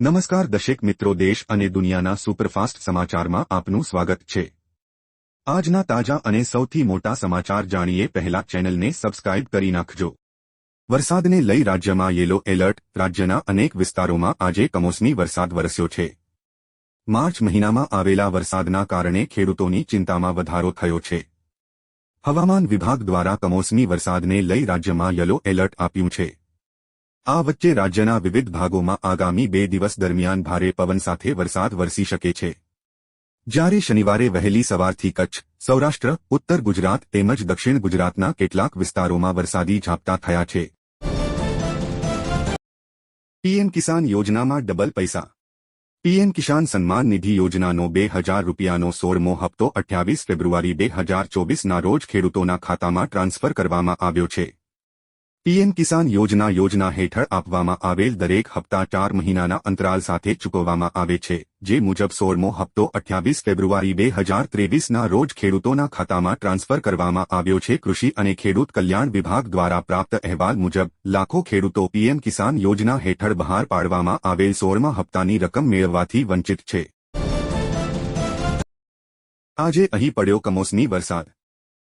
નમસ્કાર દશેક મિત્રો, દેશ અને દુનિયાના સુપરફાસ્ટ સમાચારમાં આપનું સ્વાગત છે. આજના તાજા અને સૌથી મોટા સમાચાર જાણીએ પહેલા ચેનલને સબસ્ક્રાઇબ કરી નાખજો. વરસાદને લઈ રાજ્યમાં યેલો એલર્ટ, રાજ્યના અનેક વિસ્તારોમાં આજે કમોસમી વરસાદ વરસ્યો છે. માર્ચ મહિનામાં આવેલા વરસાદના કારણે ખેડૂતોની ચિંતામાં વધારો થયો છે. હવામાન વિભાગ દ્વારા કમોસમી વરસાદને લઈ રાજ્યમાં યલો એલર્ટ આપ્યું છે. આ વચ્ચે રાજ્યના વિવિધ ભાગોમાં આગામી બે દિવસ દરમિયાન ભારે પવન સાથે વરસાદ વરસી શકે છે. જ્યારે શનિવારે વહેલી સવારથી કચ્છ, સૌરાષ્ટ્ર, ઉત્તર ગુજરાત તેમજ દક્ષિણ ગુજરાતના કેટલાક વિસ્તારોમાં વરસાદી ઝાપટા થયા છે. પીએમ કિસાન યોજનામાં ડબલ પૈસા. પીએમ કિસાન સન્માન નિધિ યોજનાનો બે હજાર રૂપિયાનો સોળમો હપ્તો અઠ્યાવીસ ફેબ્રુઆરી બે હજાર ચોવીસના રોજ ખેડૂતોના ખાતામાં ટ્રાન્સફર કરવામાં આવ્યો છે. પીએમ કિસાન યોજના યોજના હેઠળ આપવામાં આવેલ દરેક હપ્તા ચાર મહિનાના અંતરાલ સાથે ચૂકવવામાં આવે છે, જે મુજબ સોળમો હપ્તો અઠ્યાવીસ ફેબ્રુઆરી બે હજાર ત્રેવીસના રોજ ખેડૂતોના ખાતામાં ટ્રાન્સફર કરવામાં આવ્યો છે. કૃષિ અને ખેડૂત કલ્યાણ વિભાગ દ્વારા પ્રાપ્ત અહેવાલ મુજબ, લાખો ખેડૂતો પીએમ કિસાન યોજના હેઠળ બહાર પાડવામાં આવેલ સોળમા હપ્તાની રકમ મેળવવાથી વંચિત છે. આજે અહીં પડ્યો કમોસમી વરસાદ.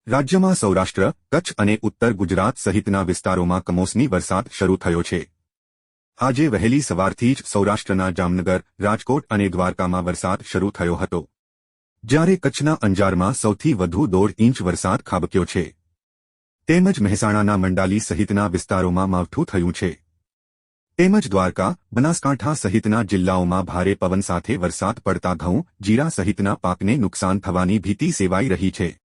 રાજ્યમાં સૌરાષ્ટ્ર, કચ્છ અને ઉત્તર ગુજરાત સહિતના વિસ્તારોમાં કમોસમી વરસાદ શરૂ થયો છે. આજે વહેલી સવારથી જ સૌરાષ્ટ્રના જામનગર, રાજકોટ અને દ્વારકામાં વરસાદ શરૂ થયો હતો. જ્યારે કચ્છના અંજારમાં સૌથી વધુ દોઢ ઇંચ વરસાદ ખાબક્યો છે. તેમજ મહેસાણાના મંડાલી સહિતના વિસ્તારોમાં માવઠું થયું છે. તેમજ દ્વારકા, બનાસકાંઠા સહિતના જિલ્લાઓમાં ભારે પવન સાથે વરસાદ પડતા ઘઉં, જીરા સહિતના પાકને નુકસાન થવાની ભીતિ સેવાઈ રહી છે.